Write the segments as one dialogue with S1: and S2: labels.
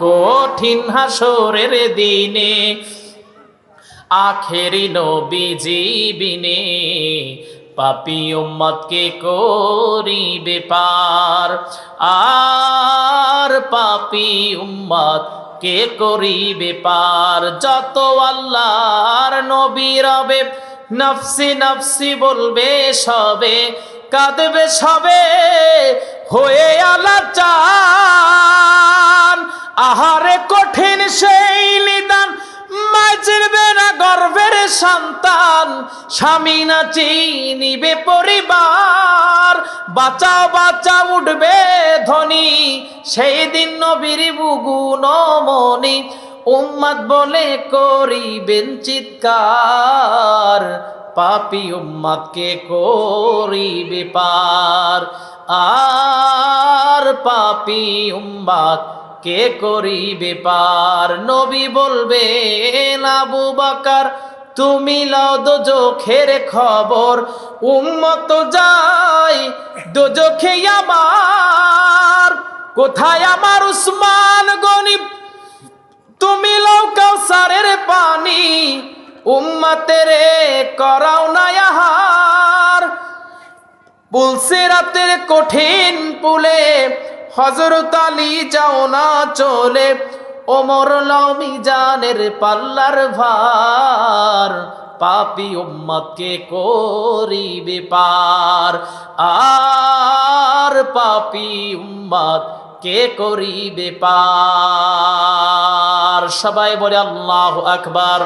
S1: কঠিন হাসরের দিনে, আখেরি নবীজি বিনে পাপি উম্মতকে করিবে পার। আর পাপি উম্মত কে করিবে পার। যত আল্লাহর নবী রবে, নফসি নফসি বলবে সবে, কাঁদবে সবে, হয়ে আলাচান আহারে কঠিন সেই নিদান চিনবে না গর্ভের সন্তান, স্বামী না চিনিবে পরিবার, বাঁচাও বাঁচা উঠবে ধনী, সেই দিন নবীর বুগুন মনি উম্মাদ বলে করিবেন চিৎকার, পাপি উম্মাদকে করিবে পার, আর পাপি উম্মাদ কে করিবে পার? নবী বলবে আবু বাকার, তুমি লও দোজখের খবর। উম্মত যাই দোজখে আমার। কোথায় আমার উসমান গনিব তুমি কাউসারের পানি। উম্মতের করাও না আহার। পুলসে রাতের কঠিন পুলে হজরত আলী, যাও না চলে। ওমর লমি জানের পাল্লার ভার, পাপি উম্মতকে করিবে পার। আর পাপি উম্মত কে করিবে পার। সবাই বলে, আল্লাহ আকবার।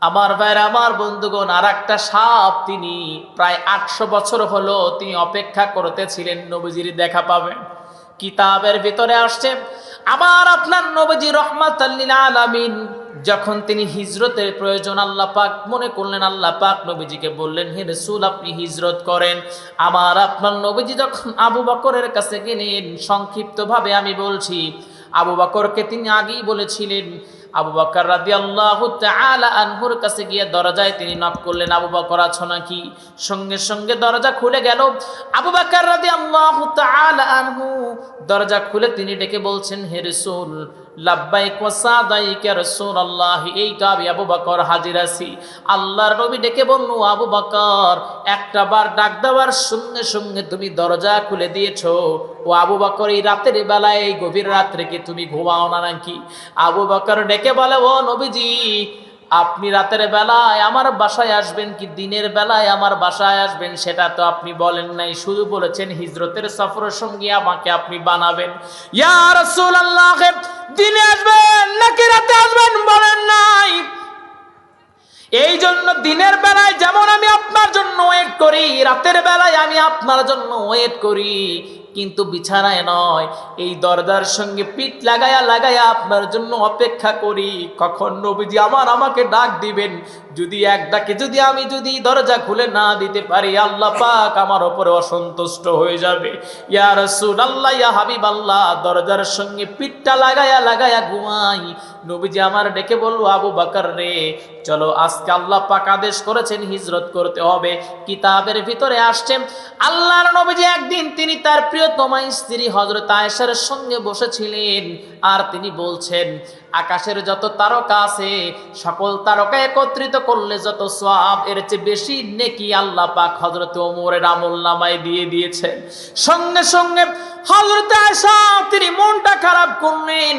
S1: আমার ভাইয়ের, আমার বন্ধুগণ আর একটা সাপ তিনি প্রায় আটশো বছর হলো তিনি অপেক্ষা করতেছিলেন, নবীজির দেখা পাবেন। কিতাবের ভিতরে আসছে আবার আপনার নবজি রহমাত আলামিন যখন তিনি হিজরতের প্রয়োজন আল্লাহ পাক মনে করলেন, আল্লাহ পাক নবীজিকে বললেন, হে রসুল, আপনি হিজরত করেন। আমার আপনার নবীজি যখন আবু বকরের কাছে গেলেন, সংক্ষিপ্তভাবে আমি বলছি, আবু বকরকে তিনি আগেই বলেছিলেন আবু বকর রাদি আল্লাহ আনহুর কাছে গিয়ে দরজায় তিনি নক করলেন, আবু বকর, আছো নাকি? সঙ্গে সঙ্গে দরজা খুলে গেল। আবু বকর রাদি আল্লাহ আনহু দরজা খুলে তিনি ডেকে বলছেন, হে রসুল লাব্বাইক ওয়া সাদাইক ইয়া রাসূলুল্লাহ এই তো আমি আবু বকর হাজির আছি। আল্লাহর ডেকে আবু একটা বার ডাক তুমি দরজা খুলে দিয়েছ। ও আবু বকর, এই রাতের বেলায় গভীর রাত্রে কি তুমি ঘুমাও না নাকি? আবু বকর ডেকে বলে, ও নবীজি আপনি রাতের বেলায় আমার বাসায় আসবেন কি দিনের বেলায় আমার বাসায় আসবেন সেটা তো আপনি বলেন নাই। শুধু বলেছেন হিজরতের সফরের সঙ্গে আমাকে আপনি বানাবেন। ইয়া রাসূলুল্লাহ, দিনে আসবেন নাকি রাতে আসবেন বলেন নাই। এই জন্য দিনের বেলায় যেমন আমি আপনার জন্য ওয়েট করি, রাতের বেলায় আমি আপনার জন্য ওয়েট করি। কিন্তু বিছানায় নয়। এই দরজার সঙ্গে পিঠ লাগায়া লাগায়া আপনার জন্য অপেক্ষা করি। কখন নবীজি আমার আমাকে ডাক দিবেন? যদি এক ডাকে, যদি আমি যদি দরজা খুলে না দিতে পারি, আল্লাহ পাক আমার ওপরে অসন্তুষ্ট হয়ে যাবে। ইয়া রাসূল আল্লাহ ইয়া হাবিব আল্লাহ দরজার সঙ্গে পিঠটা লাগায়া লাগায়া ঘুমাই। নবীজি আমার ডেকে বলল, আবু বাকর রে, চলো, আজকে আল্লাহ পাক আদেশ করেছেন হিজরত করতে হবে। কিতাবের ভিতরে আসছেন আল্লাহর নবীজি একদিন তিনি তার প্রিয়তমা স্ত্রী হজরত আয়েশার সঙ্গে বসেছিলেন। আর তিনি বলছেন, আকাশের যত তারকা আছে, সকল তারকা একত্রিত করলে যত সব এর চেয়ে বেশি নেকি আল্লাহ পাক হজরত ওমরের আমল নামায় দিয়ে দিয়েছেন। সঙ্গে সঙ্গে হজরত আয়েশা, তিনি মনটা খারাপ করলেন,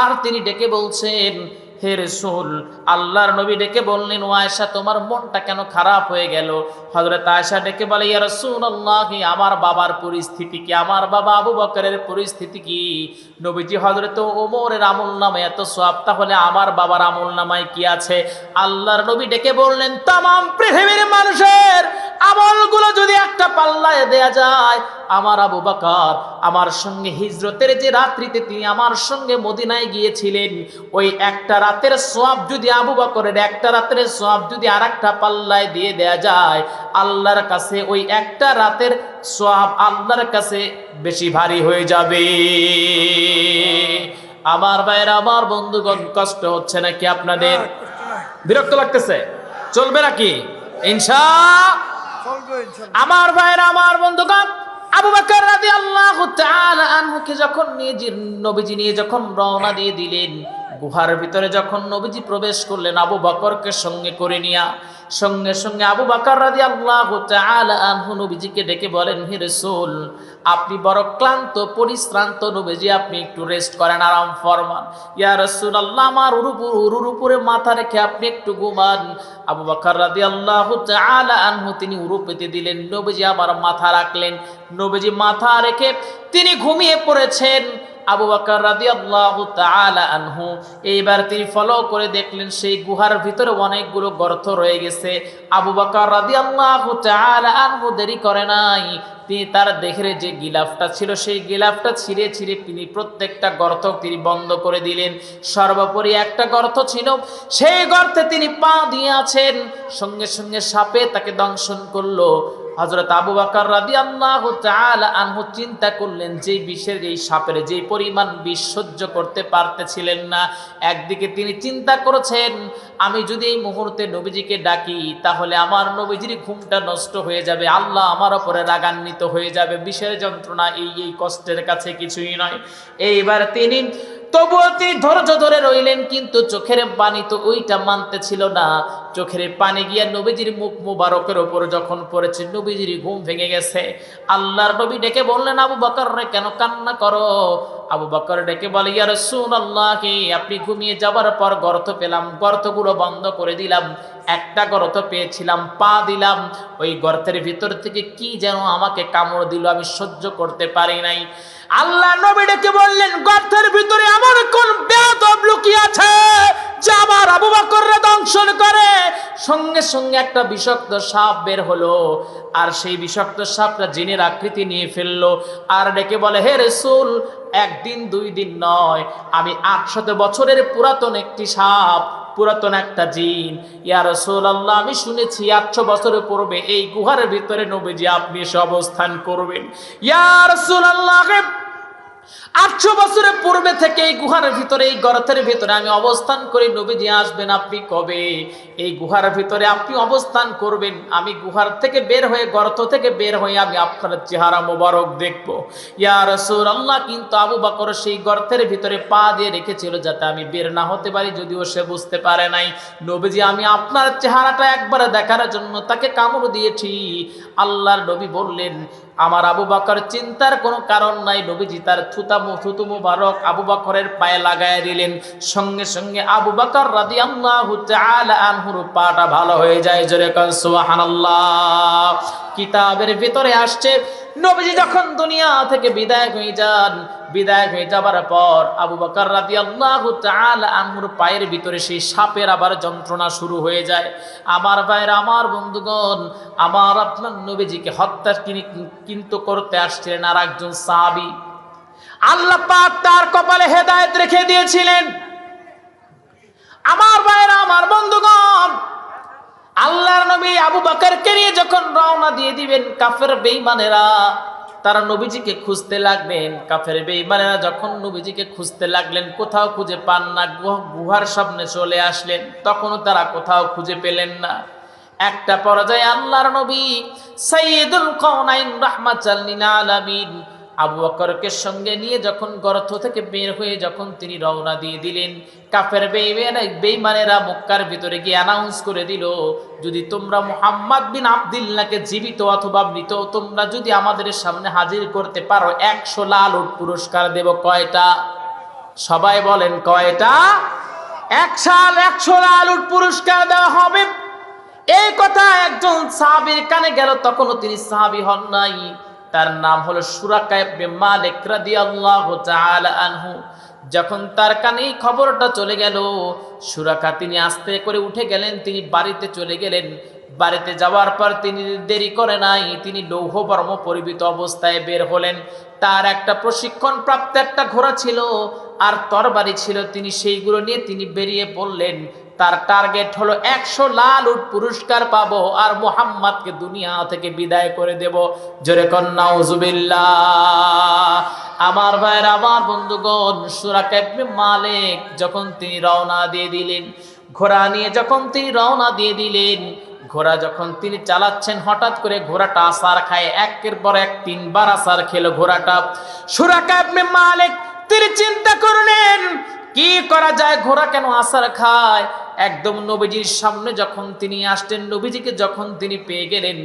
S1: আর তিনি ডেকে বলছেন হে রসুল, আল্লাহর নবী ডেকে বললেন, ও আয়সা তোমার মনটা কেন খারাপ হয়ে গেল? হজরত আয়সা ডেকে বলে, ইয়া রসুল আল্লাহ আমার বাবার পরিস্থিতি কি? আমার বাবা আবু বকরের পরিস্থিতি কি? নবীজি হজরত ওমরের আমল নামে এত সব তাহলে আমার বাবার আমল নামায় কি আছে? আল্লাহর নবী ডেকে বললেন তাম পৃথিবীর মানুষের দেয়া যায়। আমার আবু বাকার আমার সঙ্গে হিজরতের যে রাত্রিতে তিনি আমার সঙ্গে মদিনায় গিয়েছিলেন ওই একটা রাতের সোয়াব যদি আবু বকরের একটা রাতের সোয়াব যদি আর একটা পাল্লায় দিয়ে দেয়া যায় আল্লাহর কাছে ওই একটা রাতের সোয়াব আল্লাহর কাছে বেশি ভারী হয়ে যাবে। আমার ভাইয়ের আমার বন্ধুগণ কষ্ট হচ্ছে নাকি আপনাদের? বিরক্ত লাগতেছে? চলবে নাকি? ইনশা আমার ভাইয়ের, আমার বন্ধুগণ, আবু বকর রাদিয়াল্লাহু তাআলা আনহুকে যখন নিজের নবীজি নিয়ে যখন রওনা দিয়ে দিলেন, গুহার ভিতরে যখন নবীজি প্রবেশ করলেন আবু বকরকে সঙ্গে করে নিয়া, সঙ্গে সঙ্গে আবু বকর রাদিয়াল্লাহু তাআলা আনহু নবীজিকে ডেকে বলেন, হে রাসূল আপনি বড় ক্লান্ত, পরিশ্রান্ত নবীজি, আপনি একটু রেস্ট করেন, আরাম ফরমান। ইয়া রাসূলুল্লাহ, আমার উরুপুর উরুর উপরে মাথা রেখে আপনি একটু ঘুমান। আবু বকর রাদিয়াল্লাহু তাআলা আনহু, তিনি উরু পেতে দিলেন, নবীজি আমার মাথা রাখলেন। নবীজি মাথা রেখে তিনি ঘুমিয়ে পড়েছেন। আবু বকর রাদিয়াল্লাহু তাআলা আনহু, এইবার তিনি ফলো করে দেখলেন সেই গুহার ভিতরে অনেকগুলো গর্ত রয়ে গেছে। আবু বকর রাদিয়াল্লাহু তাআলা আনহু দেরি করে নাই। তিনি তার দেহের যে গিলাফটা ছিল, সেই গিলাফটা ছিঁড়ে ছিঁড়ে তিনি প্রত্যেকটা গর্ত তিনি বন্ধ করে দিলেন। সর্বোপরি একটা গর্ত ছিল, সেই গর্তে তিনি পা দিয়ে আছেন। সঙ্গে সঙ্গে সাপে তাকে দংশন করল। হজরত আবু বাকর রাদি আল্লাহ আনহু চিন্তা করলেন, যে বিষের এই সাপের যে পরিমাণ বিষ সহ্য করতে পারতেছিলেন না। একদিকে তিনি চিন্তা করেছেন, আমি যদি এই মুহূর্তে নবীজিকে ডাকি, তাহলে আমার নবীজির ঘুমটা নষ্ট হয়ে যাবে, আল্লাহ আমার ওপরে রাগান্বিত হয়ে যাবে। বিষের যন্ত্রণা এই এই কষ্টের কাছে কিছুই নয়। এইবার তিনি তবুও তিনি ধৈর্য ধরে রইলেন, কিন্তু চোখের পানি তো ওইটা মানতে ছিল না। চোখের পানি গিয়া নবীজির মুখ মুবারকের ওপর যখন পড়েছে, নবীজির ঘুম ভেঙে গেছে। আল্লাহর নবী ডেকে বললেন, আবু বকর রে, কেন কান্না করো? আবু বকর ডেকে বলে ইয়ার আল্লাহকে আপনি ঘুমিয়ে যাবার পর গর্ত পেলাম, গর্তগুলো বন্ধ করে দিলাম, একটা গর্ত পেয়েছিলাম, পা দিলাম, ওই গর্তের ভিতর থেকে কি যেন আমাকে কামড় দিল, আমি সহ্য করতে পারি নাই। আল্লাহ নবী ডেকে বললেন, গর্তের ভিতরে এমন কোন বেয়াদব লুকিয়ে আছে, যে আমার আবু বকররে দংশন করে? সঙ্গে সঙ্গে একটা বিষাক্ত সাপ বের হলো, আর সেই বিষাক্ত সাপটা জিনের আকৃতি নিয়ে ফেলল, আর ডেকে বলে, হে রসুল একদিন, দুই দিন নয়। আমি আটশত বছরের পুরাতন একটি সাপ, পুরাতন একটা জিন। ইয়া রাসূলুল্লাহ, আমি শুনেছি আটশো বছরের পূর্বে এই গুহার ভিতরে নবীজি আপনি এসে অবস্থান করবেন। ইয়া রাসূলুল্লাহ আটশো বছরের পূর্বে থেকে এই গুহার ভিতরে, এই গর্তের ভিতরে আমি অবস্থান করে। নবীজি আসবেন, আপনি কবে? এই গুহার ভিতরে আপনি অবস্থান করবেন। আমি গুহার থেকে বের হয়ে, গর্ত থেকে বের হয়ে আমি আপনার চেহারা মোবারক দেখব। ইয়ার আল্লাহ কিন্তু আবু বাকর সেই গর্তের ভিতরে পা দিয়ে রেখেছিল যাতে আমি বের না হতে পারি, যদিও সে বুঝতে পারে নাই। নবীজি, আমি আপনার চেহারাটা একবার দেখার জন্য তাকে কামড় দিয়েছি। আল্লাহর নবী বললেন আমার আবু বাকর চিন্তার কোনো কারণ নাই। নবীজি তার থুতামু, থুতুমু মুবারক আবু বাকরের পায়ে লাগায় দিলেন। সঙ্গে সঙ্গে আবু বাকর রাদি আল্লাহ আনহুর পাটা ভালো হয়ে যায়। জোরে কন কিতাবের ভিতরে আসছে নবীজি যখন দুনিয়া থেকে বিদায় হয়ে যান, বিদায় হয়ে যাবার পর আবু বকর রাদি আল্লাহ আনহুর পায়ের ভিতরে সেই সাপের আবার যন্ত্রণা শুরু হয়ে যায়। আমার ভাইয়ের, আমার বন্ধুগণ, আমার আপনার নবীজিকে হত্যা কিনি- কিন্তু করতে আসছিলেন আর একজন সাহাবি। আল্লাহ পাক তার কপালে হেদায়েত রেখে দিয়েছিলেন। আমার ভাইয়ের, আমার বন্ধুগণ আল্লাহর নবী আবু বাকরকে নিয়ে যখন রওনা দিয়ে দিবেন কাফের বেঈমানেরা, তারা নবীজিকে খুঁজতে লাগলেন কাফের বেঈমানেরা যখন নবীজিকে খুঁজতে লাগলেন, কোথাও খুঁজে পান না, গুহ- গুহার সামনে চলে আসলেন, তখনও তারা কোথাও খুঁজে পেলেন না। একটা পর্যায়ে আল্লাহর নবী সাইয়্যিদুল কাউনাইন রাহমাতাল লিল আলামিন আবু বকরকে সঙ্গে নিয়ে যখন গর্ত থেকে বের হয়ে যখন তিনি রওনা দিয়ে দিলেন, কাফের বেইমানেরা মক্কার ভিতরে গিয়ে অ্যানাউন্স করে দিল, যদি তোমরা মুহাম্মদ বিন আব্দুল্লাহকে জীবিত অথবা মৃত, তোমরা যদি আমাদের সামনে হাজির করতে পারো, একশো লাল উট পুরস্কার দেব কয়টা? সবাই বলেন, কয়টা? এক সাল একশো লাল উট পুরস্কার দেওয়া হবে। এই কথা একজন সাহাবীর কানে গেল, তখনও তিনি সাহাবী হন নাই। তার নাম হলো আনহু। যখন তার কানে এই খবরটা চলে গেল, সুরাকা তিনি আস্তে করে উঠে গেলেন, তিনি বাড়িতে চলে গেলেন। বাড়িতে যাওয়ার পর তিনি দেরি করে নাই, তিনি লৌহ বর্ম পরিবিত অবস্থায় বের হলেন। তার একটা প্রশিক্ষণ প্রাপ্ত একটা ঘোড়া ছিল, আর তরবারি ছিল। তিনি সেইগুলো নিয়ে তিনি বেরিয়ে পড়লেন। তার টার্গেট হলো একশো লাল উট পুরস্কার পাবো আর মোহাম্মদকে দুনিয়া থেকে বিদায় করে দেব। জোরে কন্যাউজুবিল্লাহ আমার ভাইয়ের, আমার বন্ধুগণ সুরাক মালিক যখন তিনি রওনা দিয়ে দিলেন, ঘোড়া নিয়ে যখন তিনি রওনা দিয়ে দিলেন, ঘোড়া যখন তিনি চালাচ্ছেন, হঠাৎ করে ঘোড়াটা আসার খায়, একের পর এক তিনবার আসার খেলো ঘোড়াটা। সুরাকা আপনি মালিক, তিনি চিন্তা করলেন, কি করা যায়, ঘোড়া কেন আসার খায়? একদম নবীজির সামনে যখন তিনি আসতেন নবীজিকে যখন তিনি পেয়ে গেলেন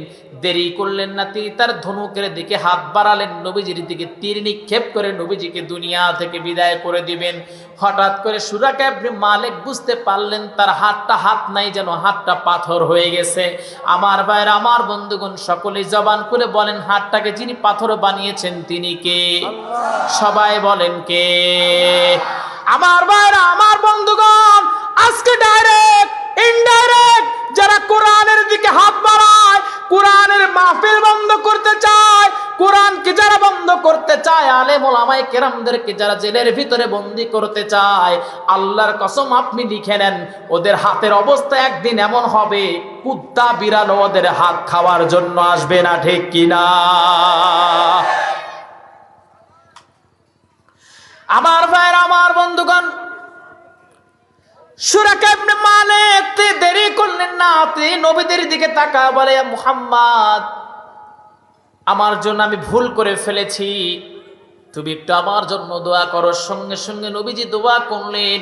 S1: দেরি করলেন না তিনি তার ধনুকের দিকে হাত বাড়ালেন নবীজির দিকে তীর নিক্ষেপ করে নবীজিকে দুনিয়া থেকে বিদায় করে দিবেন। হঠাৎ করে সুরাকে আপনি মালিক বুঝতে পারলেন তার হাতটা হাত নাই যেন হাতটা পাথর হয়ে গেছে। আমার ভাইয়ের আমার বন্ধুগণ সকলে জবান করে বলেন হাতটাকে যিনি পাথর বানিয়েছেন তিনি কে? সবাই বলেন কে? আমার ভাইরা আমার বন্ধুগণ আজকে ডাইরেক্ট ইনডাইরেক্ট যারা কোরআনের দিকে হাত বাড়ায়, কোরআনের মাহফিল বন্ধ করতে চায়, কোরআনকে যারা বন্ধ করতে চায় আলে মোলামাই কেরামদেরকে যারা জেলের ভিতরে বন্দি করতে চায়, আল্লাহর কসম আপনি লিখে নেন, ওদের হাতের অবস্থা একদিন এমন হবে, কুত্তা বিড়াল ওদের হাত খাওয়ার জন্য আসবে না, ঠিক কিনা আমার ভাইয়ের আমার বন্ধুগণ সুরাকা ইবনে মালিক তে দেরি করলেন না তিনি নবীদের দিকে তাকা বলে মুহাম্মদ, আমার জন্য আমি ভুল করে ফেলেছি। তুমি একটু আমার জন্য দোয়া করো। সঙ্গে সঙ্গে নবীজি দোয়া করলেন।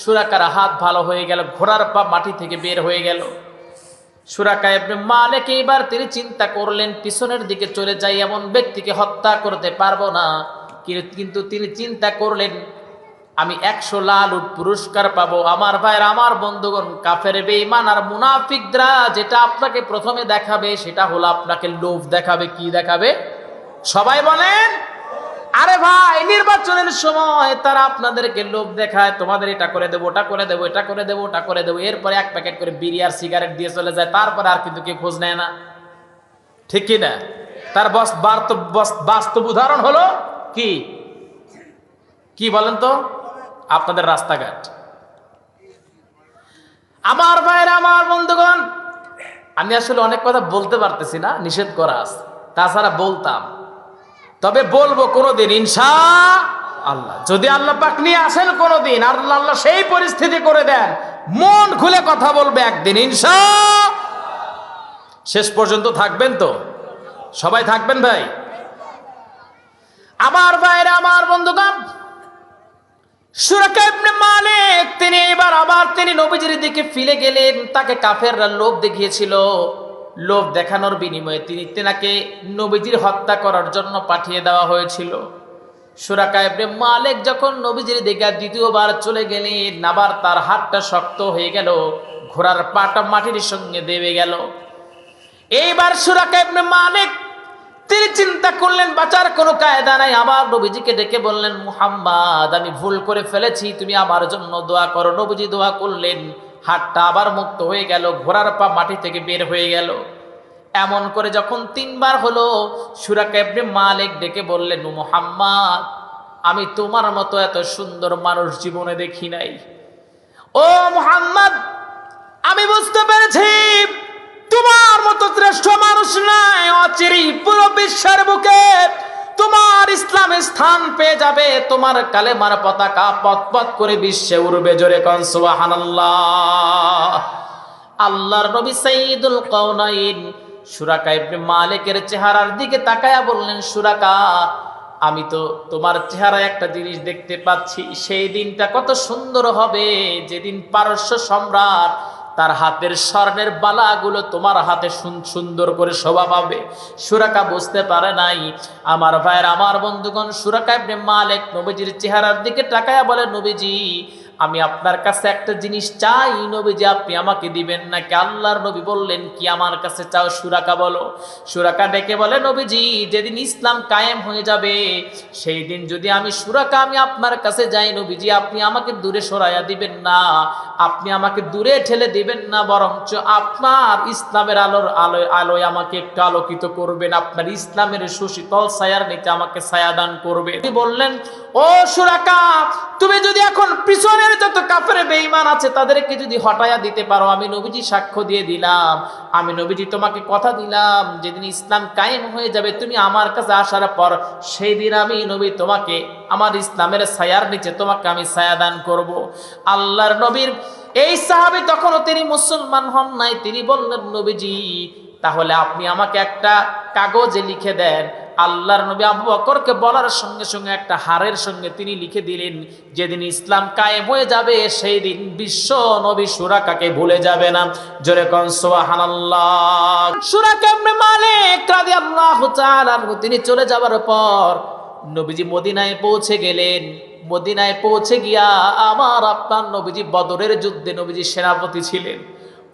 S1: সুরাকার হাত ভালো হয়ে গেল, ঘোড়ার পা মাটি থেকে বের হয়ে গেল। সুরাকা ইবনে মালিক এইবার তিনি চিন্তা করলেন, পিছনের দিকে চলে যাই, এমন ব্যক্তিকে হত্যা করতে পারব না। কিন্তু তিনি চিন্তা করলেন আমি একশো লাল পুরস্কার পাবো। আমার ভাইয়ের, আমার বন্ধুগণ, কাফের, বেঈমান আর মুনাফিকরা যেটা আপনাকে প্রথমে দেখাবে, সেটা হলো আপনাকে লোভ দেখাবে। কি দেখাবে? সবাই বলেন, আরে ভাই, নির্বাচনের সময় তারা আপনাদেরকে লোভ দেখায়, তোমাদের এটা করে দেবো, ওটা করে দেবো, এটা করে দেবো, ওটা করে দেবো। এরপরে এক প্যাকেট করে বিড়ি আর সিগারেট দিয়ে চলে যায়, তারপরে আর কিন্তু কেউ খোঁজ নেয় না। ঠিক কি না? তার বস বাস্তব বাস্তব উদাহরণ হলো কি? কি বলেন তো? আপনাদের রাস্তাঘাট। আমার ভাইয়ের আমার বন্ধুগণ, আমি আসলে অনেক কথা বলতে পারতেছি না, নিষেধ করা তাছাড়া বলতাম। তবে বলব কোনোদিন ইনশা আল্লাহ যদি আল্লাহ পাক নিয়ে আসেন কোনোদিন আর আল্লাহ সেই পরিস্থিতি করে দেন, মন খুলে কথা বলবে একদিন ইনশা শেষ পর্যন্ত থাকবেন তো? সবাই থাকবেন ভাই? আমার ভাইরা, আমার বন্ধুগণ সুরাকা তিনি এবার আবার তিনি দিকে ফিরে গেলেন। তাকে লোভ দেখিয়েছিল। লোভ দেখানোর বিনিময়ে তিনি তেনাকে হত্যা করার জন্য পাঠিয়ে দেওয়া হয়েছিল। যখন নবীজির দিকে দ্বিতীয়বার চলে গেলেন, আবার তার হাতটা শক্ত হয়ে গেল, ঘোড়ার পাটা মাটির সঙ্গে দেবে গেল। এইবার সুরাকা ইবনে মালিক তিনি চিন্তা করলেন, বাঁচার কোনো কায়দা নাই। আবার নবীজিকে ডেকে বললেন, মুহাম্মদ, আমি ভুল করে ফেলেছি, তুমি আমার জন্য দোয়া করো। নবীজি দোয়া করলেন, হাতটা আবার মুক্ত হয়ে গেল, ঘোড়ার পা মাটি থেকে বের হয়ে গেল। এমন করে যখন তিনবার হলো, সুরাকা ইবনে মালিক ডেকে বললেন, মুহাম্মদ, আমি তোমার মতো এত সুন্দর মানুষ জীবনে দেখি নাই। ও মুহাম্মদ, আমি বুঝতে পেরেছি তোমার মতো শ্রেষ্ঠ মানুষ নাই অচিরি পুরো বিশ্বের বুকে তোমার ইসলামে স্থান পেয়ে যাবে, তোমার কালেমার পতাকা পথ পথ করে বিশ্বে উড়বে জোরে আল্লাহর নবী সাইদুল কওনাইন সুরাকা ইবনে মালিকের চেহারার দিকে তাকায়া বললেন, সুরাকা, আমি তো তোমার চেহারায় একটা জিনিস দেখতে পাচ্ছি, সেই দিনটা কত সুন্দর হবে, যেদিন পারস্য সম্রাট তার হাতের স্বর্ণের বালাগুলো তোমার হাতে সুন- সুন্দর করে শোভা পাবে। সুরাকা বুঝতে পারে নাই। আমার ভাইয়ের, আমার বন্ধুগণ, সুরাকা ইবনে মালিক নবীজির চেহারার দিকে তাকায়া বলে, নবীজি, আমি আপনার কাছে একটা জিনিস চাই। নবীজি, আপনি আমাকে দিবেন নাকি? আল্লাহর নবী বললেন, কি আমার কাছে চাও সুরাকা বলো? সুরাকা ডেকে বলে, নবীজি, যেদিন ইসলাম কায়েম হয়ে যাবে সেই দিন যদি আমি সুরাকা আমি আপনার কাছে যাই, নবীজি, আপনি আমাকে দূরে সরাইয়া দিবেন না। আপনি আমাকে দূরে ঠেলে দিবেন না, বরঞ্চ আপনার ইসলামের আলোর আলোয় আলোয় আমাকে একটু আলোকিত করবেন। আপনার ইসলামের সুশীতল ছায়ার নিচে আমাকে ছায়া দান করবে তিনি বললেন, ও সুরাকা, তুমি যদি এখন পিছনের যত কাফের বেঈমান আছে, তাদেরকে যদি হটায়া দিতে পারো, আমি নবীজি সাক্ষ্য দিয়ে দিলাম। আমি নবীজি তোমাকে কথা দিলাম, যেদিন ইসলাম কায়েম হয়ে যাবে, তুমি আমার কাছে আসার পর সেই দিন আমি নবী তোমাকে আমার ইসলামের ছায়ার নিচে তোমাকে আমি ছায়া দান করব। আল্লাহর নবীর এই সাহাবী তখনও তিনি মুসলমান হন নাই। তিনি বললেন, নবীজি, তাহলে আপনি আমাকে একটা কাগজে লিখে দেন। আল্লাহর নবী আবু বকরকে বলার সঙ্গে সঙ্গে একটা হারের সঙ্গে তিনি লিখে দিলেন, যেদিন ইসলাম কায়েম হয়ে যাবে, সেই দিন বিশ্ব নবী সুরাকাকে ভুলে যাবে না। জোরে কন সুরাকা ইবনে মালিক? তিনি চলে যাবার পর নবীজি মদিনায় পৌঁছে গেলেন। মদিনায় পৌঁছে গিয়া আমার আপনার নবীজি বদরের যুদ্ধে নবীজি সেনাপতি ছিলেন।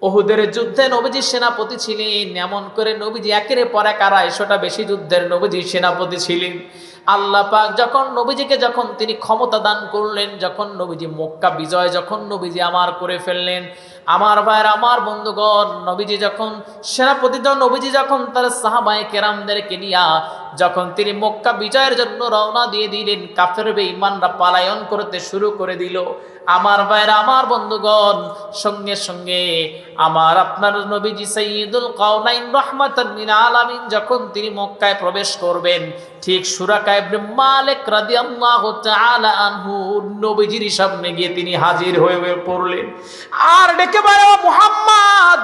S1: ওহুদের যুদ্ধে নবীজি সেনাপতি ছিলেন। এমন করে নবীজি একের পর এক আড়াইশোটা বেশি যুদ্ধের নবীজি সেনাপতি ছিলেন। আল্লাহ পাক যখন নবীজিকে যখন তিনি ক্ষমতা দান করলেন, যখন নবীজি মক্কা বিজয়, যখন নবীজি আমার করে ফেললেন, আমার ভাইয়ের, আমার বন্ধুগণ, নবীজি যখন সেনাপতি নবীজি যখন তার সাহাবায়ে কেরামদেরকে নিয়া যখন তিনি মক্কা বিজয়ের জন্য রওনা দিয়ে দিলেন, কাফের বেঈমানরা পালায়ন করতে শুরু করে দিল। আমার ভাইয়ের আমার বন্ধুগণ, সঙ্গে সঙ্গে আমার আপনার নবীজি সৈয়দুল কাউনাইন রহমাতান লিল আলামিন যখন তিনি মক্কায় প্রবেশ করবেন, ঠিক সুরাকা ইবনে মালিক রাদিয়াল্লাহু তাআলা নবীজির সামনে গিয়ে তিনি হাজির হয়ে হয়ে পড়লেন। আর ডেকে বলে "ও মুহাম্মদ,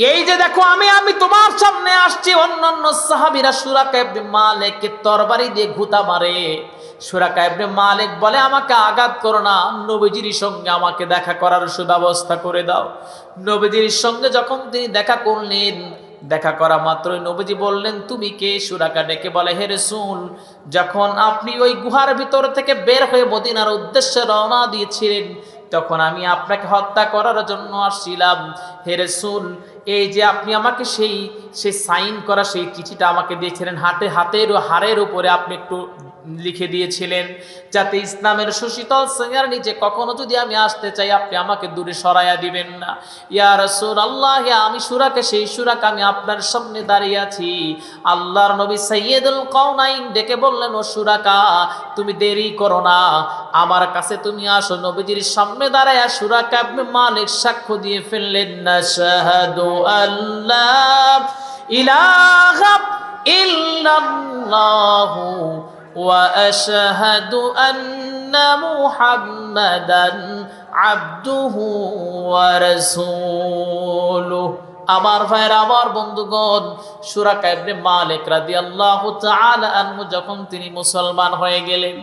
S1: এই যে দেখো আমি আমি তোমার সামনে আসছি। অন্যান্য সাহাবীরা সুরাকা ইবনে তরবারি দিয়ে ঘুতা মারে। সুরাকা ইবনে মালিক বলে, আমাকে আঘাত করো না, নবীজির সঙ্গে আমাকে দেখা করার সুব্যবস্থা করে দাও। নবীজির সঙ্গে যখন তিনি দেখা করলেন, দেখা করা মাত্রই নবীজি বললেন, তুমি কে? সুরাকা ডেকে বলে, হে রসুল, যখন আপনি ওই গুহার ভিতর থেকে বের হয়ে মদিনার উদ্দেশ্যে রওনা দিয়েছিলেন, তখন আমি আপনাকে হত্যা করার জন্য আসছিলাম। হে রসুল, এই যে আপনি আমাকে সেই সেই সাইন করা সেই চিঠিটা আমাকে দিয়েছিলেন, হাতে হাতের ও উপরে আপনি একটু লিখে দিয়েছিলেন, যাতে ইসলামের সুশীতল সিংহের নিচে কখনো যদি আমি আসতে চাই, আপনি আমাকে দূরে সরাইয়া দিবেন না। ইয়া রসুল আল্লাহ আমি সুরাকে, সেই সুরাকে আমি আপনার সামনে দাঁড়িয়ে আছি। আল্লাহর নবী সৈয়দুল কওনাইন ডেকে বললেন, ও সুরাকা, তুমি দেরি করো না। আমার কাছে তুমি আসো, নবীজির সামনে দাঁড়ায় সুরাকা আপনি মালিক সাক্ষ্য দিয়ে ফেললেন না। শাহাদু আল্লাহ ইলাহা ইল্লাল্লাহু واشهد ان محمدا عبده ورسوله আমার ভাইয়ের আমার বন্ধুগণ সুরাকা ইবনে মালিক রাদিয়াল্লাহু তাআলা আনহু যখন তিনি মুসলমান হয়ে গেলেন